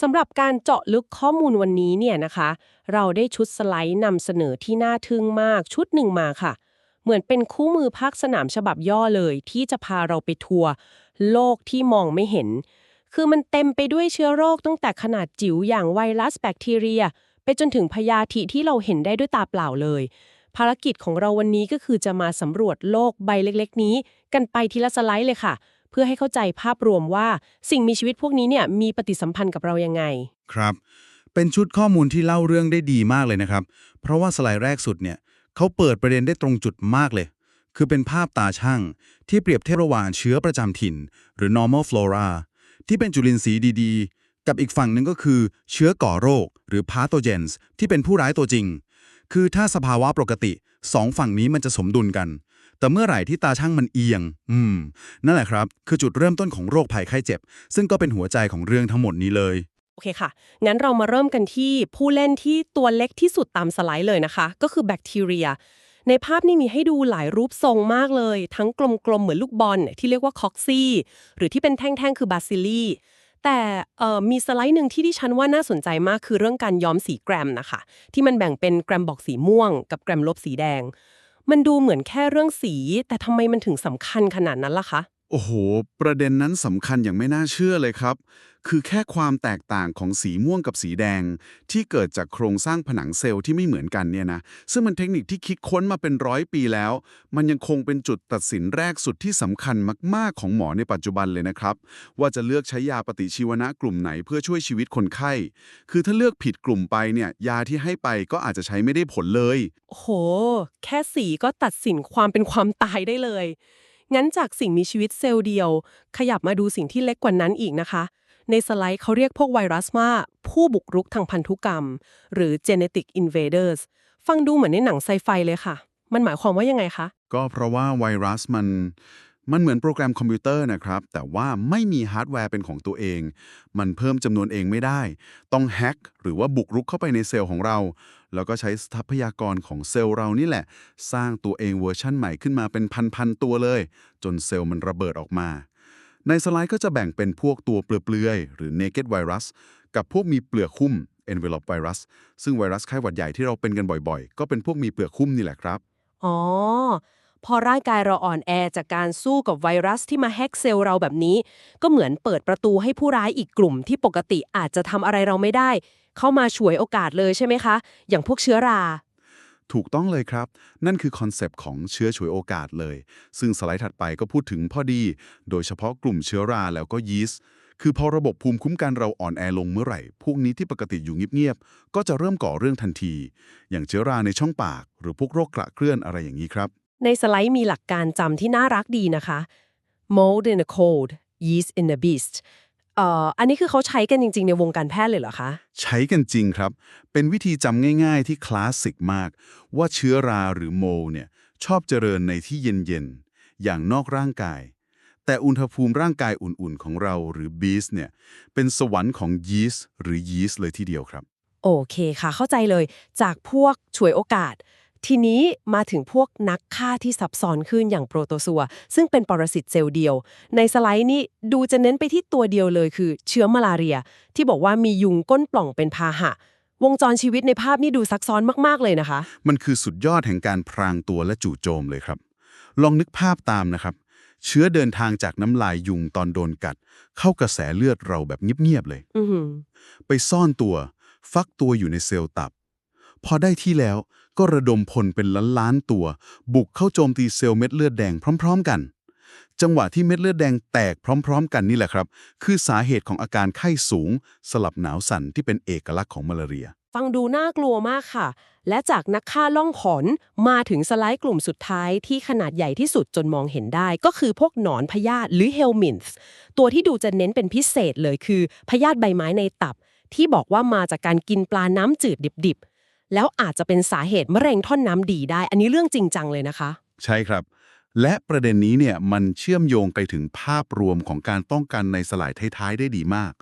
สำหรับการเจาะลึกข้อมูลวันนี้เนี่ยนะคะ เราได้ชุดสไลด์นำเสนอที่น่าทึ่งมากชุดหนึ่งมาค่ะ เหมือนเป็นคู่มือภาคสนามฉบับย่อเลย ที่จะพาเราไปทัวร์โลกที่มองไม่เห็น คือมันเต็มไปด้วยเชื้อโรคตั้งแต่ขนาดจิ๋วอย่างไวรัสแบคทีเรีย ไปจนถึงพยาธิที่เราเห็นได้ด้วยตาเปล่าเลย ภารกิจของเราวันนี้ก็คือจะมาสำรวจโลกใบเล็ก ๆ นี้ กันไปทีละสไลด์เลยค่ะ พื่อให้เข้าใจภาพรวมว่าสิ่งมีชีวิตพวกนี้เนี่ยมีปฏิสัมพันธ์กับเรายังไง ครับ เป็นชุดข้อมูลที่เล่าเรื่องได้ดีมากเลยนะครับ เพราะว่าสไลด์แรกสุดเนี่ยเขาเปิดประเด็นได้ตรงจุดมากเลย คือเป็นภาพตาช่าง ที่เปรียบเทียบระหว่างเชื้อประจำถิ่น หรือ normal flora ที่เป็นจุลินทรีย์ดีๆ กับอีกฝั่งหนึ่งก็คือเชื้อก่อโรค หรือ pathogens ที่เป็นผู้ร้ายตัวจริง คือถ้าสภาวะปกติสองฝั่งนี้มันจะสมดุลกัน แต่เมื่อไหร่ที่ตาช่างมันเอียง อืม นั่นแหละครับ คือจุดเริ่มต้นของโรคภัยไข้เจ็บ ซึ่งก็เป็นหัวใจของเรื่องทั้งหมดนี้เลย โอเคค่ะ งั้นเรามาเริ่มกันที่ผู้เล่นที่ตัวเล็กที่สุดตามสไลด์เลยนะคะ ก็คือแบคทีเรีย ในภาพนี้มีให้ดูหลายรูปทรงมากเลย ทั้งกลมๆเหมือนลูกบอลที่เรียกว่าคอกซี่ หรือที่เป็นแท่งๆคือบาซิลีแต่เอ่อมีสไลด์หนึ่งที่ดิฉันว่าน่าสนใจมากคือเรื่องการย้อมสีแกรมนะคะ ที่มันแบ่งเป็นแกรมบอกสีม่วง กับแกรมลบสีแดง มันดูเหมือนแค่เรื่องสี แต่ทำไมมันถึงสำคัญขนาดนั้นล่ะคะ โอ้โห ประเด็นนั้นสำคัญอย่างไม่น่าเชื่อเลยครับ คือแค่ความแตกต่างของสีม่วงกับสีแดง ที่เกิดจากโครงสร้างผนังเซลล์ที่ไม่เหมือนกันเนี่ยนะ ซึ่งมันเทคนิคที่คิดค้นมาเป็นร้อยปีแล้ว มันยังคงเป็นจุดตัดสินแรกสุดที่สำคัญมาก ๆ ของหมอในปัจจุบันเลยนะครับ ว่าจะเลือกใช้ยาปฏิชีวนะกลุ่มไหนเพื่อช่วยชีวิตคนไข้ คือถ้าเลือกผิดกลุ่มไปเนี่ยยาที่ให้ไปก็อาจจะใช้ไม่ได้ผลเลยโอ้โหแค่สีก็ตัดสินความเป็นความตายได้เลย งั้นจากสิ่งมีชีวิตเซลล์เดียว ขยับมาดูสิ่งที่เล็กกว่านั้นอีกนะคะ ในสไลด์เขาเรียกพวกไวรัสว่า ผู้บุกรุกทางพันธุกรรม หรือ genetic invaders ฟังดูเหมือนในหนังไซไฟเลยค่ะ มันหมายความว่ายังไงคะ ก็เพราะว่าไวรัสมัน มันเหมือนโปรแกรมคอมพิวเตอร์นะครับ แต่ว่าไม่มีฮาร์ดแวร์เป็นของตัวเอง มันเพิ่มจำนวนเองไม่ได้ ต้องแฮ็กหรือว่าบุกรุกเข้าไปในเซลล์ของเรา แล้วก็ใช้ทรัพยากรของเซลล์เรานี่แหละ สร้างตัวเองเวอร์ชั่นใหม่ขึ้นมาเป็นพันๆตัวเลย จนเซลล์มันระเบิดออกมา ในสไลด์ก็จะแบ่งเป็นพวกตัวเปลือยๆหรือ naked virus กับพวกมีเปลือกหุ้ม envelope virus ซึ่งไวรัสไข้หวัดใหญ่ที่เราเป็นกันบ่อยๆ ก็เป็นพวกมีเปลือกหุ้มนี่แหละครับ อ๋อ พอร่างกายเราอ่อนแอจากการสู้กับไวรัสที่มาแฮกเซลล์เราแบบนี้ ก็เหมือนเปิดประตูให้ผู้ร้ายอีกกลุ่มที่ปกติอาจจะทำอะไรเราไม่ได้ เข้ามาฉวยโอกาสเลยใช่ไหมคะ อย่างพวกเชื้อรา ถูกต้องเลยครับ นั่นคือคอนเซปต์ของเชื้อฉวยโอกาสเลย ซึ่งสไลด์ถัดไปก็พูดถึงพอดี โดยเฉพาะกลุ่มเชื้อราแล้วก็ยีสต์คือพอระบบภูมิคุ้มกันเราอ่อนแอลงเมื่อไหร่ พวกนี้ที่ปกติอยู่เงียบๆ ก็จะเริ่มก่อเรื่องทันที อย่างเชื้อราในช่องปาก หรือพวกโรคกระเคลื่อนอะไรอย่างนี้ครับ ในสไลด์มีหลักการจำที่น่ารักดีนะคะ mold in a cold yeast in a beast เอ่ออันนี้คือเขาใช้กันจริง ๆ ในวงการแพทย์เลยเหรอคะ ใช้กันจริงครับ เป็นวิธีจำง่าย ๆ ที่คลาสสิกมาก ว่าเชื้อราหรือโมลเนี่ยชอบเจริญในที่เย็นๆ อย่างนอกร่างกาย แต่อุณหภูมิร่างกายอุ่นๆ ของเราหรือบีสเนี่ยเป็นสวรรค์ของยีสต์หรือยีสต์เลยทีเดียวครับ โอเคค่ะ เข้าใจเลยจากพวกฉวยโอกาส ทีนี้มาถึงพวกนักฆ่าที่ซับซ้อนขึ้นอย่างโปรโตซัว ซึ่งเป็นปรสิตเซลล์เดียว ในสไลด์นี้ดูจะเน้นไปที่ตัวเดียวเลยคือ เชื้อมาลาเรีย ที่บอกว่ามียุงก้นปล่องเป็นพาหะ วงจรชีวิตในภาพนี่ดูซับซ้อนมากๆเลยนะคะ มันคือสุดยอดแห่งการพรางตัวและจู่โจมเลยครับ ลองนึกภาพตามนะครับ เชื้อเดินทางจากน้ำลายยุงตอนโดนกัด เข้ากระแสเลือดเราแบบเงียบๆเลยอือหือไปซ่อนตัว ฟักตัวอยู่ในเซลล์ตับ พอได้ที่แล้วก็ระดมพลเป็นล้านๆตัว บุกเข้าโจมตีเซลล์เม็ดเลือดแดงพร้อม ๆ กัน จังหวะที่เม็ดเลือดแดงแตกพร้อม ๆ กันนี่แหละครับ คือสาเหตุของอาการไข้สูง สลับหนาวสั่นที่เป็นเอกลักษณ์ของมาลาเรีย ฟังดูน่ากลัวมากค่ะ และจากนักฆ่าล่องขอนมาถึงสไลด์กลุ่มสุดท้ายที่ขนาดใหญ่ที่สุดจนมองเห็นได้ ก็คือพวกหนอนพยาธิหรือเฮลมินส์ตัวที่ดูจะเน้นเป็นพิเศษเลยคือพยาธิใบไม้ในตับ ที่บอกว่ามาจากการกินปลาน้ำจืดดิบๆ แล้วอาจจะเป็นสาเหตุมะเร็งท่อนน้ำดีได้ อันนี้เรื่องจริงจังเลยนะคะ ใช่ครับ และประเด็นนี้เนี่ยมันเชื่อมโยงไปถึงภาพรวมของการป้องกันในสลายท้ายๆได้ดีมาก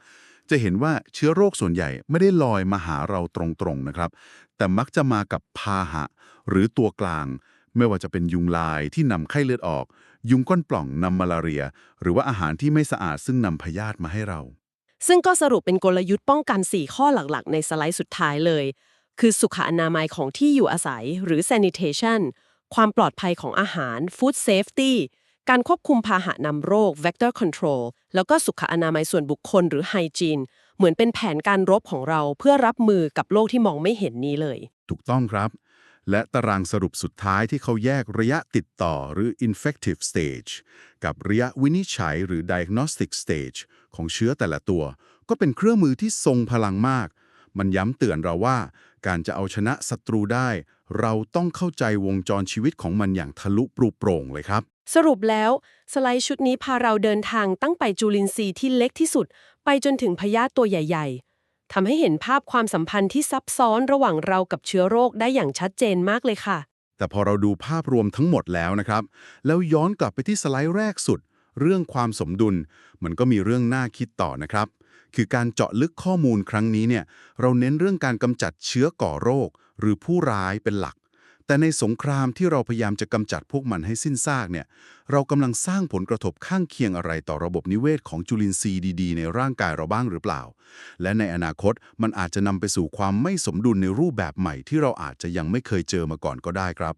จะเห็นว่าเชื้อโรคส่วนใหญ่ไม่ได้ลอยมาหาเราตรงๆนะครับ แต่มักจะมากับพาหะ หรือตัวกลาง ไม่ว่าจะเป็นยุงลายที่นำไข้เลือดออก ยุงก้นปล่องนำมาลาเรีย หรือว่าอาหารที่ไม่สะอาดซึ่งนำพยาธิมาให้เราซึ่งก็สรุปเป็นกลยุทธ์ป้องกัน 4 ข้อหลักๆ ในสไลด์สุดท้ายเลย คือสุขอนามัยของที่อยู่อาศัยหรือ sanitation ความปลอดภัยของอาหาร food safety การควบคุมพาหะนำโรค vector control แล้วก็สุขอนามัยส่วนบุคคลหรือ hygiene เหมือนเป็นแผนการรบของเราเพื่อรับมือกับโลกที่มองไม่เห็นนี้เลย ถูกต้องครับ และตารางสรุปสุดท้ายที่เขาแยกระยะติดต่อหรือ infective stage กับระยะวินิจฉัยหรือ diagnostic stage ของเชื้อแต่ละตัว ก็เป็นเครื่องมือที่ทรงพลังมาก มันย้ำเตือนเราว่า การจะเอาชนะศัตรูได้ เราต้องเข้าใจวงจรชีวิตของมันอย่างทะลุปรุโปร่งเลยครับ สรุปแล้ว สไลด์ชุดนี้พาเราเดินทางตั้งไปจุลินทรีย์ที่เล็กที่สุด ไปจนถึงพยาธิตัวใหญ่ ๆทำให้เห็นภาพความสัมพันธ์ที่ซับซ้อนระหว่างเรากับเชื้อโรคได้อย่างชัดเจนมากเลยค่ะ แต่พอเราดูภาพรวมทั้งหมดแล้วนะครับ แล้วย้อนกลับไปที่สไลด์แรกสุด เรื่องความสมดุล มันก็มีเรื่องน่าคิดต่อนะครับ คือการเจาะลึกข้อมูลครั้งนี้เนี่ยเราเน้นเรื่องการกำจัดเชื้อก่อโรค หรือผู้ร้ายเป็นหลัก แต่ในสงครามที่เราพยายามจะกำจัดพวกมันให้สิ้นซากเนี่ยเรากำลังสร้างผลกระทบข้างเคียงอะไรต่อระบบนิเวศของจุลินทรีย์ดีๆ ในร่างกายเราบ้างหรือเปล่า และในอนาคตมันอาจจะนำไปสู่ความไม่สมดุลในรูปแบบใหม่ที่เราอาจจะยังไม่เคยเจอมาก่อนก็ได้ครับ